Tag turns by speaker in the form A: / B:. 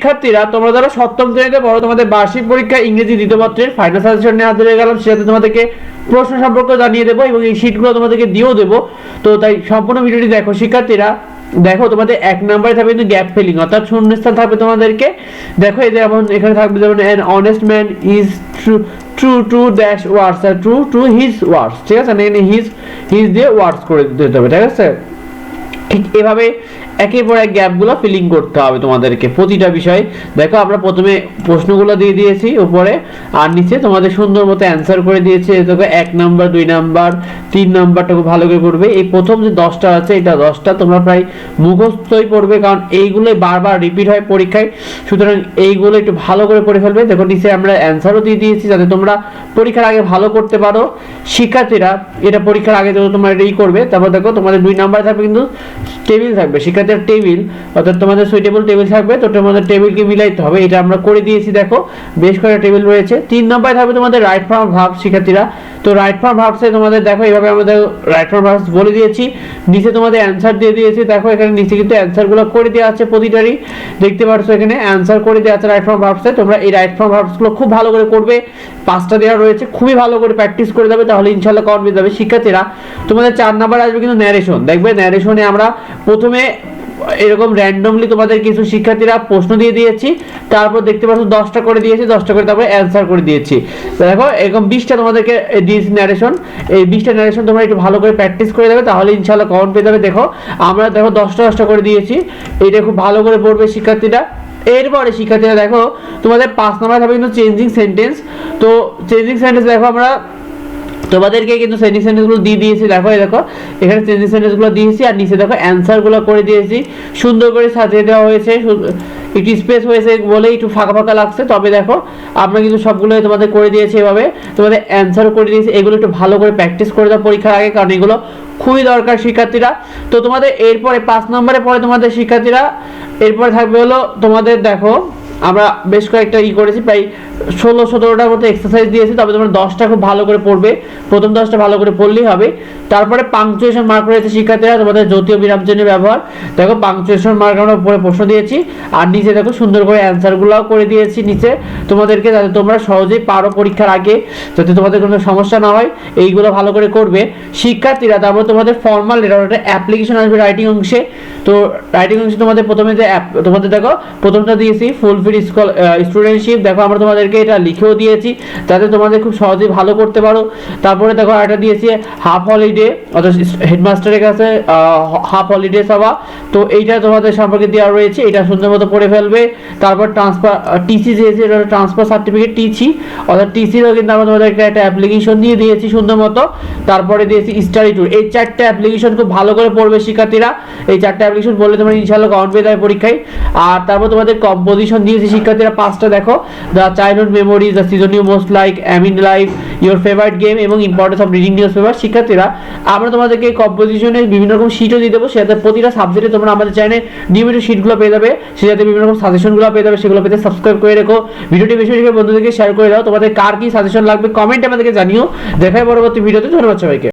A: শিক্ষার্থীরা, তোমরা যারা সপ্তম শ্রেণীতে পড়ো, তোমাদের বার্ষিক পরীক্ষা ইংরেজি দ্বিতীয় ফাইনাল সাজেশন নিয়ে হয়ে গেলাম সেটাতে তোমাদেরকে প্রশ্ন সম্পর্কে জানিয়ে দেবো এবং এই শিটগুলো তোমাদেরকে দিয়েও দেবো। তো তাই সম্পূর্ণ ভিডিওটি দেখো, শিক্ষার্থীরা। দেখো, তোমাদের এক নম্বরে থাকবে কিন্তু গ্যাপ ফিলিং অর্থাৎ শূন্যস্থান থাকবে তোমাদেরকে। দেখো, এই যেমন এখানে থাকবে যেমন an honest man is true true to dash words true to his words ঠিক আছে? না এখানে হিজ হিজ দিয়ে ওয়ার্ডস করে দিতে হবে, ঠিক আছে? ঠিক এভাবে একের পর এক গ্যাপগুলো ফিলিং করতে হবে তোমাদেরকে প্রতিটা বিষয়। দেখো, আমরা প্রথমে প্রশ্নগুলো দিয়ে দিয়েছি উপরে, আর নিচে তোমাদের সুন্দর মতো অ্যান্সার করে দিয়েছে। দেখো, এক নাম্বার, দুই নাম্বার, তিন নাম্বারটা খুব ভালো করে পড়বে। এই প্রথম যে দশটা আছে, এটা দশটা তোমরা প্রায় মুখস্থই পড়বে, কারণ এইগুলোই বারবার রিপিট হয় পরীক্ষায়। সুতরাং এইগুলো একটু ভালো করে পড়ে ফেলবে। দেখো, নিচে আমরা অ্যান্সারও দিয়ে দিয়েছি, যাতে তোমরা পরীক্ষার আগে ভালো করতে পারো। শিক্ষার্থীরা, এটা পরীক্ষার আগে তোমরা রেডি করবে। তারপর দেখো, তোমাদের দুই নাম্বার থাকবে কিন্তু টেবিল থাকবে। শিক্ষার্থীর টেবিল, অর্থাৎ তোমাদের সুইটেবল টেবিল থাকবে, তো তোমাদের টেবিলকে মিলাইতে হবে। এটা আমরা করে দিয়েছি, দেখো, বেশ কয়েকটা টেবিল রয়েছে। তিন নম্বরে থাকবে তোমাদের রাইট ফর্ম ভাব শিক্ষার্থীরা। তো রাইট ফর্ম ভাবসে তোমাদের, দেখো, এইভাবে আমাদের রাইট ফর্ম ভাবস বলে দিয়েছি। নিচে তোমাদের অ্যান্সার দিয়ে দিয়েছি। দেখো, এখানে নিচে কিন্তু অ্যান্সারগুলো করে দেওয়া আছে প্রতিটারই। দেখতে পাচ্ছ এখানে অ্যান্সার করে দেওয়া আছে রাইট ফর্ম ভাবসে। তোমরা এই রাইট ফর্ম ভাবসগুলো খুব ভালো করে করবে। পাঁচটা দেওয়া রয়েছে, খুবই ভালো করে প্র্যাকটিস করে যাবে তাহলে ইনশাল্লাহ পেয়ে যাবে শিক্ষার্থীরা, তোমাদের চার নাম্বার আসবে কিন্তু ন্যারেশন দেখবে ন্যারেশনে আমরা প্রথমে এরকম র্যান্ডমলি তোমাদের কিছু শিক্ষার্থীরা প্রশ্ন দিয়ে দিয়েছি। তারপর দেখতে পাচ্ছ দশটা করে দিয়েছি, দশটা করে তারপরে অ্যান্সার করে দিয়েছি। দেখো, এরকম বিশটা তোমাদেরকে দিয়েছি ন্যারেশন এই বিশটা ন্যারেশন তোমরা একটু ভালো করে প্র্যাকটিস করে দেবে, তাহলে ইনশাল্লাহ কমন পেয়ে যাবে। দেখো, আমরা দেখো দশটা দশটা করে দিয়েছি। এটা খুব ভালো করে পড়বে শিক্ষার্থীরা। এরপরে শিক্ষার্থীরা দেখো, তোমাদের পাঁচ নাম্বার থাকবে কিন্তু চেঞ্জিং সেন্টেন্স তো চেঞ্জিং সেন্টেন্স দেখো আমরা তোমাদেরকে কিন্তু সেন্টেন্স সেন্টেন্সগুলো দিয়ে দিয়েছি, দেখো দেখো, এখানে সেন্টেন্স সেন্টেন্সগুলো দিয়েছি, আর নিচে দেখো অ্যান্সারগুলো করে দিয়েছি। সুন্দর করে সাজিয়ে দেওয়া হয়েছে একটু স্পেস হয়েছে বলে একটু ফাঁকা ফাঁকা লাগছে, তবে দেখো, আমরা কিন্তু সবগুলো তোমাদের করে দিয়েছি এভাবে। তোমাদের অ্যান্সারও করে দিয়েছি, এগুলো একটু ভালো করে প্র্যাকটিস করে দাও পরীক্ষার আগে, কারণ এগুলো খুবই দরকার শিক্ষার্থীরা। তো তোমাদের এরপরে, পাঁচ নম্বরে পরে তোমাদের শিক্ষার্থীরা, এরপরে থাকবে হলো তোমাদের, দেখো আমরা বেশ কয়েকটা ই করেছি, প্রায় ষোলো, সতেরোটার মতো এক্সারসাইজ দিয়েছি, তবে তোমরা দশটা খুব ভালো করে পড়বে। প্রথম দশটা ভালো করে পড়লেই হবে। তারপরে পাংচুয়েশন মার্ক রয়েছে শিক্ষার্থীরা, তোমাদের জাতীয় বিরাম চিহ্নের ব্যবহার। দেখো পাংচুয়েশন মার্ক আমরা উপরে প্রশ্ন দিয়েছি, আর নিচে দেখো সুন্দর করে অ্যান্সারগুলোও করে দিয়েছি নিচে। তোমাদেরকে যাতে তোমরা সহজেই পারো পরীক্ষার আগে, যাতে তোমাদের কোনো সমস্যা না হয়, এইগুলো ভালো করে করবে। শিক্ষার্থীরা, তারপর তোমাদের ফর্মাল লেটার একটা অ্যাপ্লিকেশন আসবে রাইটিং অংশে। তো রাইটিং অংশে তোমাদের প্রথমে যে তোমাদের দেখো, প্রথমটা দিয়েছি ফুলফিল স্টুডেন্টশিপ দেখো আমরা তোমাদেরকে এটা লিখেও দিয়েছি, যাতে তোমাদের খুব সহজেই ভালো করতে পারো। তারপরে দেখো একটা দিয়েছি হাফ হলিডে অর্থাৎ হেডমাস্টারের কাছে হাফ হলিডে সভা। তো এইটা তোমাদের সম্পর্কে দেওয়া রয়েছে, এটা সুন্দর মতো পড়ে ফেলবে। তারপর ট্রান্সফার টিসি দিয়েছি এটা ট্রান্সফার সার্টিফিকেট টিসি অর্থাৎ টিসিরও কিন্তু আমরা তোমাদেরকে একটা অ্যাপ্লিকেশন দিয়ে দিয়েছি সুন্দর মতো। তারপরে দিয়েছি স্টাডি ট্যুর এই চারটে অ্যাপ্লিকেশন খুব ভালো করে পড়বে শিক্ষার্থীরা। এই চারটে অ্যাপ্লিকেশন বললে তোমরা ইনশাল্লাহ যাবে পরীক্ষায়। আর তারপর তোমাদের কম্পোজিশন দিয়েছি শিক্ষার্থীরা পাঁচটা দেখো। The childhood memories the season you most like aim in life your favourite game এবং importance of reading newspaper শিক্ষার্থীরা, আমরা তোমাদেরকে কম্পোজিশনের বিভিন্ন রকম শিটও দিয়ে দেবো। সেটাতে প্রতিটা সাবজেক্টে তোমরা আমাদের চ্যানেলে নিয়মিত শিটগুলো পেয়ে যাবে। সেটাতে বিভিন্ন রকম সাজেশনগুলো পেয়ে যাবে, সেগুলো পেতে সাবস্ক্রাইব করে রেখো। ভিডিওটি বেশি বেশি বন্ধুদেরকে শেয়ার করে দাও। তোমাদের কার কি সাজেশন লাগবে কমেন্টে আমাদেরকে জানিও। দেখাই পরবর্তী ভিডিওতে। ধন্যবাদ সবাইকে।